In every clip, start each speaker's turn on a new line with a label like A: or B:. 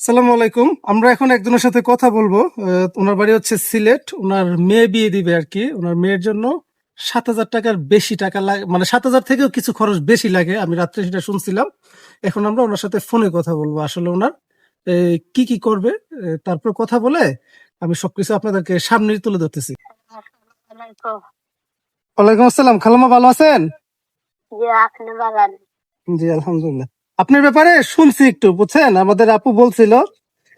A: সালামু আলাইকুম। আমরা এখন একজনের সাথে কথা বলব। ওনার বাড়ি হচ্ছে সিলেট। ওনার মেয়ে বিয়ে দিবে আর কি। ওনার মেয়ের জন্য সাত হাজার টাকার বেশি টাকা লাগে মানে সাত হাজার থেকেও কিছু খরচ বেশি লাগে। আমি রাত্রে সেটা শুনছিলাম। এখন আমরা ওনার সাথে ফোনে কথা বলব। আসলে ওনার কি কি করবে তারপর কথা বলে আমি সবকিছু আপনাদেরকে সামনে তুলে ধরতেছি।
B: ওয়ালাইকুম
A: আসসালাম। খালামা ভালো আছেন? জি আলহামদুলিল্লাহ আপনার ব্যাপারে শুনছি একটু বুঝছেন আমাদের আপু বলছিল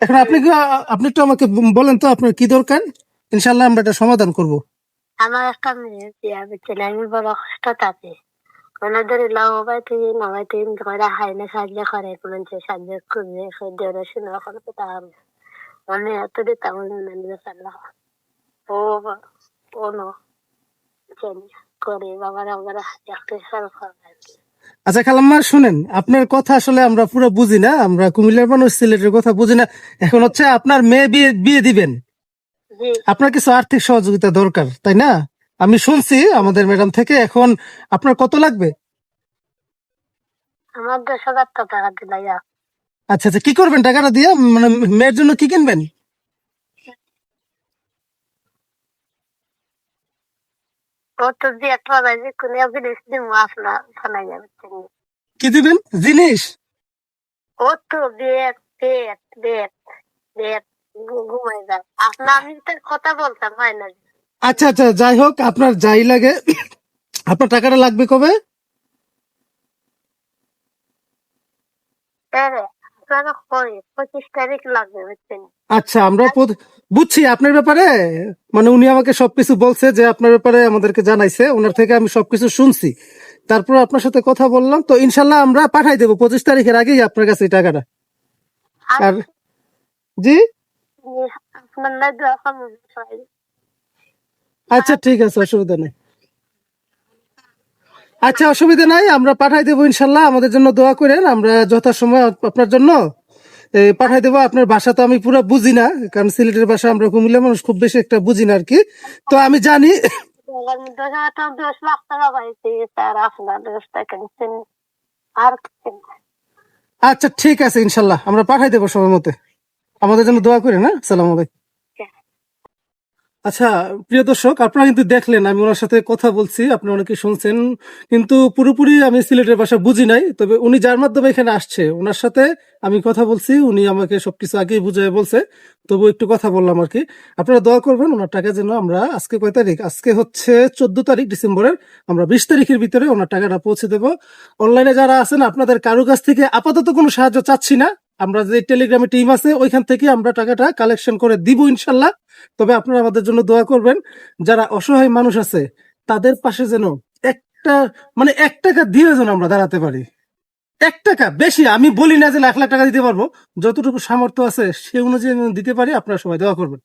A: এখন আপনি কি আপনি একটু আমাকে বলেন তো আপনার কি দরকার ইনশাল্লাহ আমরা এটা সমাধান করব
B: আমার একটা মেয়ে দিচ্ছিল আমি বড় কষ্ট থাকে ওনাদের লাগাই তুই নামাই তুই করে হাই না সাহায্য করে মানুষে সাহায্য করবে সহ্য শোনা কোনো কথা হবে মানে এত দিতে আমার মনে নিয়ে ও ও বাবার আমার একটু
A: আচ্ছা খালাম্মা শুনেন আপনার কথা আসলে আমরা পুরো বুঝি না আমরা কুমিল্লার মানুষ সিলেটের কথা বুঝি না। এখন হচ্ছে আপনার মেয়ে বিয়ে বিয়ে দিবেন। আপনার কিছু আর্থিক সহযোগিতা দরকার তাই না? আমি শুনছি আমাদের ম্যাডাম থেকে এখন আপনার কত লাগবে?
B: আমার দশ হাজার টাকা
A: আচ্ছা আচ্ছা কি করবেন টাকাটা দিয়ে? মানে মেয়ের জন্য কি কিনবেন?
B: ও তো যে একটা বাজে কোন জিনিস দিব আপনার শোনা যাবে
A: কি দিবেন? জিনিস?
B: ও তো বেত বেত বেত বেত ঘুমাই যায় আপনার আমি তো কথা বলতাম হয় না।
A: আচ্ছা আচ্ছা যাই হোক আপনার যাই লাগে। আপনার টাকাটা লাগবে কবে?
B: আরে আপনারা কই? পঁচিশ তারিখ লাগবে বুঝছেন?
A: আচ্ছা আমরা বুঝছি আপনার ব্যাপারে। মানে উনি আমাকে সবকিছু বলছে যে আপনার ব্যাপারে আমাদেরকে জানাইছে। ওনার থেকে আমি সবকিছু শুনছি। তারপর আপনার সাথে কথা বললাম। তো ইনশাল্লাহ আমরা পাঠাই দেবো। পঁচিশ তারিখের আগেই আপনার কাছে এই টাকাটা। আর জি। আচ্ছা ঠিক আছে অসুবিধা নেই। আচ্ছা অসুবিধা নাই, আমরা পাঠাই দেবো ইনশাল্লাহ, আমাদের জন্য দোয়া করেন, আমরা যথাসময় আপ- আপনার জন্য পাঠাই দেবো, আপনার ভাষা তো আমি পুরো বুঝি না, কারণ সিলেটের ভাষা আমরা কুমিল্লা মানুষ খুব বেশি একটা বুঝি না আর কি তো আমি জানি
B: না।
A: আচ্ছা ঠিক আছে, ইনশাল্লাহ, আমরা পাঠাই দেবো সময় মতে। আমাদের জন্য দোয়া করেন হ্যাঁ? সালাম আলাইকুম। আচ্ছা প্রিয় দর্শক, আপনারা কিন্তু দেখলেন, আমি ওনার সাথে কথা বলছি, আপনি অনেকে শুনছেন, কিন্তু পুরোপুরি আমি সিলেটের ভাষা বুঝি নাই, তবে উনি যার মাধ্যমে এখানে আসছে, ওনার সাথে আমি কথা বলছি, উনি আমাকে সবকিছু আগেই বুঝিয়ে বলছে তবু একটু কথা বললাম আর কি। আপনারা দোয়া করবেন, ওনার টাকা যেন আমরা আজকে কয় তারিখ? আজকে হচ্ছে চোদ্দ তারিখ ডিসেম্বরের, আমরা বিশ তারিখের ভিতরে ওনার টাকাটা পৌঁছে দেবো। অনলাইনে যারা আছেন, আপনাদের কারও কাছ থেকে আপাতত কোনো সাহায্য চাচ্ছি না। আমরা যে টেলিগ্রামে টিম আছে, ওইখান থেকে আমরা টাকাটা কালেকশন করে দিব ইনশাল্লাহ। তবে আপনারা আমাদের জন্য দোয়া করবেন, যারা অসহায় মানুষ আছে, তাদের পাশে যেন একটা মানে এক টাকা দিয়ে যেন আমরা দাঁড়াতে পারি। এক টাকা, বেশি, আমি বলি না যে লাখ লাখ টাকা দিতে পারব, যতটুকু সামর্থ্য আছে সে অনুযায়ী দিতে পারি, আপনারা সবাই দোয়া করবেন।